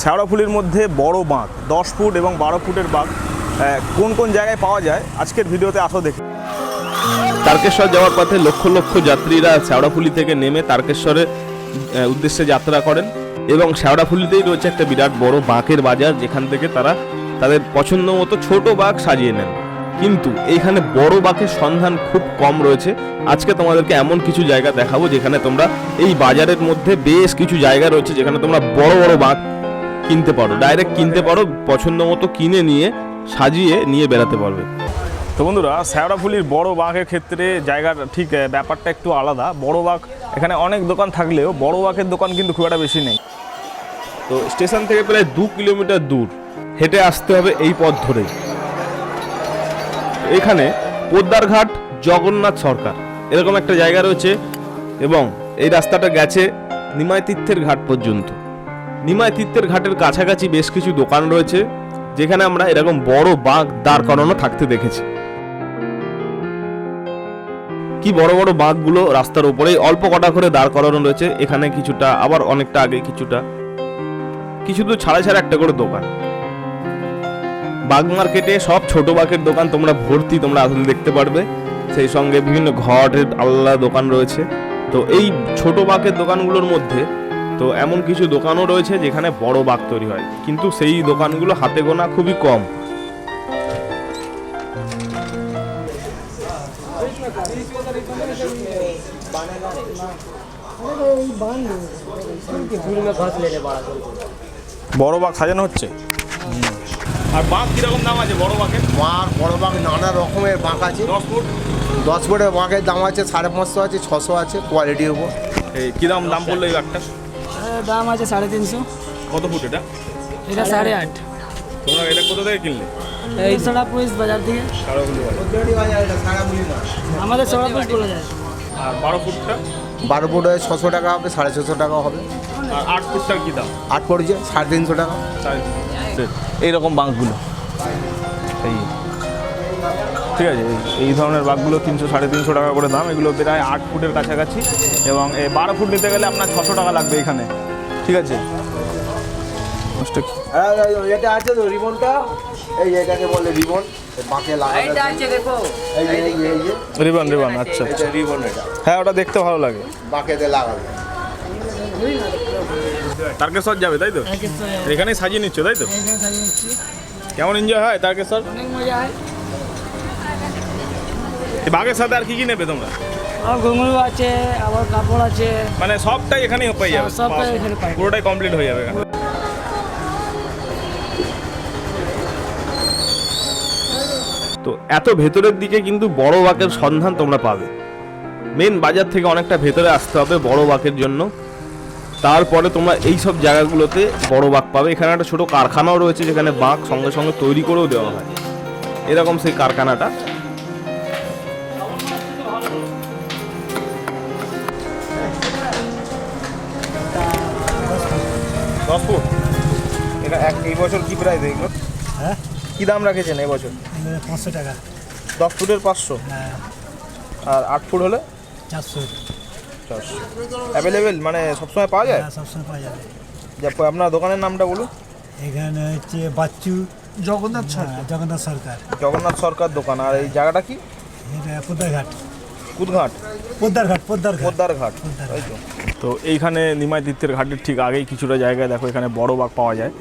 শ্যাওড়াফুলির মধ্যে বড় বাঁক দশ ফুট এবং বারো ফুটের বাঁক কোন কোন জায়গায় পাওয়া যায়? আজকের ভিডিওতে আসো দেখি। তারকেশ্বর যাওয়ার পথে লক্ষ লক্ষ যাত্রীরা শেওড়াফুলি থেকে নেমে তারকেশ্বরের উদ্দেশ্যে যাত্রা করেন এবং শেওড়াফুলিতেই রয়েছে একটা বিরাট বড় বাঁকের বাজার, যেখান থেকে তারা তাদের পছন্দ মতো ছোট বাঁক সাজিয়ে নেন। কিন্তু এইখানে বড় বাঁকের সন্ধান খুব কম রয়েছে। আজকে তোমাদেরকে এমন কিছু জায়গা দেখাবো যেখানে তোমরা এই বাজারের মধ্যে বেশ কিছু জায়গা রয়েছে যেখানে তোমরা বড় বড় বাঁক কিনতে পারো। ডাইরেক্ট কিনতে পারো পছন্দ মতো কিনে নিয়ে সাজিয়ে নিয়ে বেড়াতে পারবে। তো বন্ধুরা শ্যাওড়াফুলির বড় বাঘের ক্ষেত্রে জায়গার ঠিক ব্যাপারটা একটু আলাদা। বড় বাঘ এখানে অনেক দোকান থাকলেও বড় বাঘের দোকান কিন্তু খুব একটা বেশি নেই। তো স্টেশন থেকে প্রায় দু কিলোমিটার দূর হেঁটে আসতে হবে এই পথ ধরেই। এখানে পোদ্দারঘাট জগন্নাথ সরকার এরকম একটা জায়গা রয়েছে এবং এই রাস্তাটা গেছে নিমাই তীর্থের ঘাট পর্যন্ত। নিমাই তীর্থের ঘাটের কাছাকাছি বেশ কিছু দোকান রয়েছে, যেখানে আমরা এরকম বড় বাঘ দাঁড় করানো থাকতে দেখেছি। কি বড় বড় বাঘগুলো রাস্তার উপরেই অল্প কটা করে দাঁড় করানো রয়েছে, এখানে কিছুটা, আবার অনেকটা আগে কিছুটা। কিছু দূর ছাড়া ছাড়া একটা করে দোকান। বাঘ মার্কেটে সব ছোট বাঘের দোকান তোমরা ভর্তি তোমরা আসলে দেখতে পারবে। সেই সঙ্গে বিভিন্ন ঘরের আলাদা দোকান রয়েছে। তো এই ছোট বাঘের দোকানগুলোর মধ্যে তো এমন কিছু দোকানও রয়েছে যেখানে বড় বাঘ তৈরি হয়। কিন্তু সেই দোকানগুলো হাতে গোনা খুবই কম। বড় বাঘ সাজানো হচ্ছে? আর বাঁক কীরকম দাম আছে বড় বাঘের? বাঁক বড় বাঘ নানা রকমের বাঁক আছে। দশ ফুট? দশ ফুটের বাঁকের দাম আছে সাড়ে পাঁচশো আছে ছশো আছে কোয়ালিটির উপর। এই কীরকম দাম পড়ল এই এর দাম আছে সাড়ে তিনশো। কত ফুট এটা? এটা সাড়ে আট। তোমরা এটা কোথা থেকে কিনলে? এই সড়া পুলিশ বাজার থেকে। আমাদের সড়া পুলিশ বলে যায়। আর বারো ফুটটা? বারো ফুট হয় ছশো টাকা হবে সাড়ে ছশো টাকা হবে। আর আট ফুটটার কি দাম? আট পড়ছে সাড়ে তিনশো টাকা। এইরকম বাঁকগুলো এই ঠিক আছে এই- এই ধরনের বাঘগুলো তিনশো সাড়ে তিনশো টাকা করে দাম। এগুলো প্রায় আট ফুটের কাছাকাছি। এবং এই বারো ফুট নিতে গেলে আপনার ছশো টাকা লাগবে এখানে। ঠিক আছে? এটা আছে তো রিবনটা এই এটাকে বলে রিবন বাঁকে লাগানো এই যে এই যে এই যে রিবন রিবন আচ্ছা এটা রিবন এটা। হ্যাঁ ওটা দেখতে ভালো লাগে। বাঁকেতে লাগাবে তারকেশ্বর যাবে তাই তো? এখানেই সাজিয়ে নিচ্ছ তাই তো? এখানে সাজিয়ে নিচ্ছি কেমন এনজয় হয় তারকেশ্বর? অনেক মজা হয়। এই বাঘের সাথে আর কি কি নেবে তোমরা? আর ঘুঙরু আছে আবার কাপড় আছে। মানে সবটাই এখানেই পেয়ে যাবে। সবটাই এখানে পাই। পুরোটাই কমপ্লিট হয়ে যাবে। তো এত ভেতরের দিকে কিন্তু বড় বাঁকের সন্ধান তোমরা পাবে। মেন বাজার থেকে অনেকটা ভেতরে আসতে হবে বড় বাঁকের জন্য। তারপরে তোমরা এই সব জায়গাগুলোতে বড় বাঁক পাবে। এখানে একটা ছোট কারখানাও রয়েছে যেখানে বাঁক সঙ্গে সঙ্গে তৈরি করেও দেওয়া হয়। এরকম সেই কারখানাটা। দশ ফুট এটা এক এই বছর কি প্রাইস এগুলো হ্যাঁ? কি দাম রাখেছেন এই বছর? পাঁচশো টাকা। দশ ফুটের পাঁচশো? হ্যাঁ। আর আট ফুট হলে? চারশো। চারশো। অ্যাভেলেবেল মানে সবসময় পাওয়া যায়? হ্যাঁ সবসময় পাওয়া যাবে। আপনার দোকানের নামটা বলুন। এখানে হচ্ছে বাচ্চু। জগন্নাথ সরকার। জগন্নাথ সরকার। জগন্নাথ সরকার দোকান। আর এই জায়গাটা কি? এটা পোদ্দারঘাট কুদঘাট? পোদ্দার ঘাট তাই তো। তো এইখানে নিমাই তীর্থের ঘাটের ঠিক আগেই কিছুটা জায়গায় দেখো এখানে বড় বাঘ পাওয়া যায়।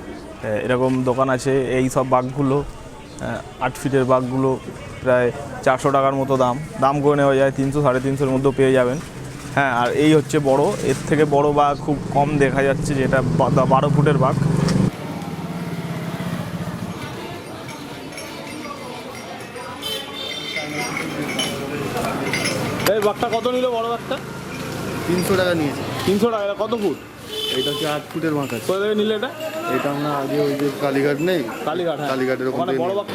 এরকম দোকান আছে এই সব বাঘগুলো আট ফিটের বাঘগুলো প্রায় চারশো টাকার মতো দাম। দাম করে নেওয়া যায় তিনশো সাড়ে তিনশোর মধ্যেও পেয়ে যাবেন। হ্যাঁ আর এই হচ্ছে বড় এর থেকে বড় বাঘ খুব কম দেখা যাচ্ছে যেটা বারো ফুটের বাঘ। এই বাঘটা কত নিল বড় বাঘটা? তিনশো টাকা নিয়েছে। তিনশো টাকা এটা কত ফুট? এটা হচ্ছে আট ফুটের বাঁক আছে। কোথা থেকে নিলে এটা? এটা আমরা আগে ওই যে কালীঘাট নেই? কালীঘাট হ্যাঁ। কালীঘাটের ওখান বড় বাঘ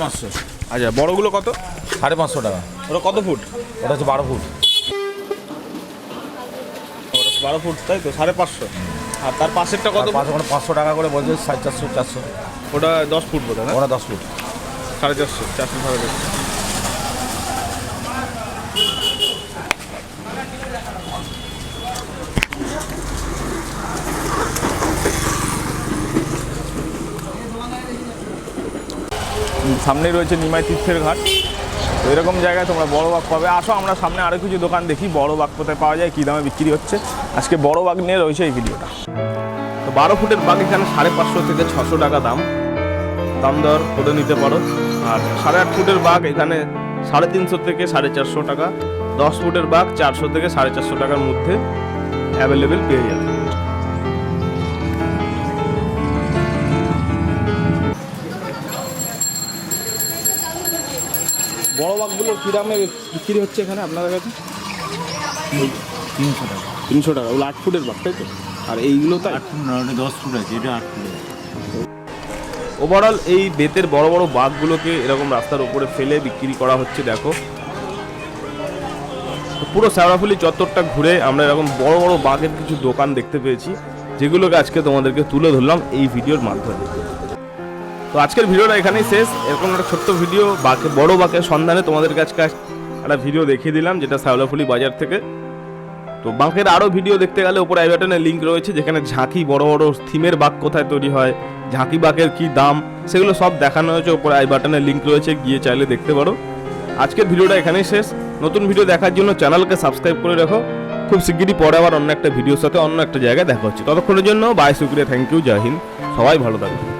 পাঁচশো আচ্ছা বড়গুলো কত? সাড়ে পাঁচশো টাকা। ওটা কত ফুট? ওটা হচ্ছে বারো ফুট। ওটা বারো ফুট তাই তো? সাড়ে পাঁচশো। আর তার পাশেরটা কত পাঁচশো টাকা করে বলছে সাড়ে চারশো চারশো। ওটা দশ ফুট বোধ হয় ওটা দশ ফুট। সাড়ে চারশো চারশো সাড়ে চারশো। সামনে রয়েছে নিমাই তীর্থের ঘাট। তো এরকম জায়গায় তোমরা বড় বাঘ পাবে। আসো, আমরা সামনে আরও কিছু দোকান দেখি, বড় বাঘ কোথায় পাওয়া যায়, কী দামে বিক্রি হচ্ছে। আজকে বড় বাঘ নিয়ে রয়েছে এই ভিডিওটা। তো বারো ফুটের বাঘ এখানে সাড়ে পাঁচশো থেকে ছশো টাকা দাম। দাম দর করে নিতে পারো। আর সাড়ে আট ফুটের বাঘ এখানে সাড়ে তিনশো থেকে সাড়ে চারশো টাকা। দশ ফুটের বাঘ চারশো থেকে সাড়ে চারশো টাকার মধ্যে অ্যাভেলেবেল পেয়ে যাবে। বড় বাঘগুলো কী দামে বিক্রি হচ্ছে এখানে আপনাদের কাছে? তিনশো টাকা। তিনশো টাকা। ওগুলো আট ফুটের বাঘ তাই তো? আর এইগুলো তো আট ফুট না দশ ফুট আছে এটা আট ফুট। ওভারঅল এই বেতের বড় বড় বাঘগুলোকে এরকম রাস্তার উপরে ফেলে বিক্রি করা হচ্ছে দেখো। তো পুরো শ্যাওড়াফুলি চত্বরটা ঘুরে আমরা এরকম বড় বড় বাঘের কিছু দোকান দেখতে পেয়েছি যেগুলোকে আজকে তোমাদেরকে তুলে ধরলাম এই ভিডিওর মাধ্যমে। তো আজকের ভিডিওটা এখানেই শেষ। এরকম একটা ছোট্ট ভিডিও বাঘে বড় বাঘের সন্ধানে তোমাদের কাছে একটা ভিডিও দেখিয়ে দিলাম, যেটা শ্যাওড়াফুলি বাজার থেকে। তো বাঁকের আরও ভিডিও দেখতে গেলে উপরে আই বাটনে লিঙ্ক রয়েছে, যেখানে ঝাঁকি, বড় বড় থিমের বাঘ কোথায় তৈরি হয়, ঝাঁকি বাঘের কী দাম, সেগুলো সব দেখানো হয়েছে, উপরে আই বাটনে লিঙ্ক রয়েছে, গিয়ে চাইলে দেখতে পারো। আজকের ভিডিওটা এখানেই শেষ। নতুন ভিডিও দেখার জন্য চ্যানেলকে সাবস্ক্রাইব করে রাখো। খুব শিগগিরই পরে আবার অন্য একটা ভিডিওর সাথে অন্য একটা জায়গায় দেখা হচ্ছে। ততক্ষণের জন্য বাই শুক্রিয়া থ্যাংক ইউ জয় হিন্দ। সবাই ভালো থাকবে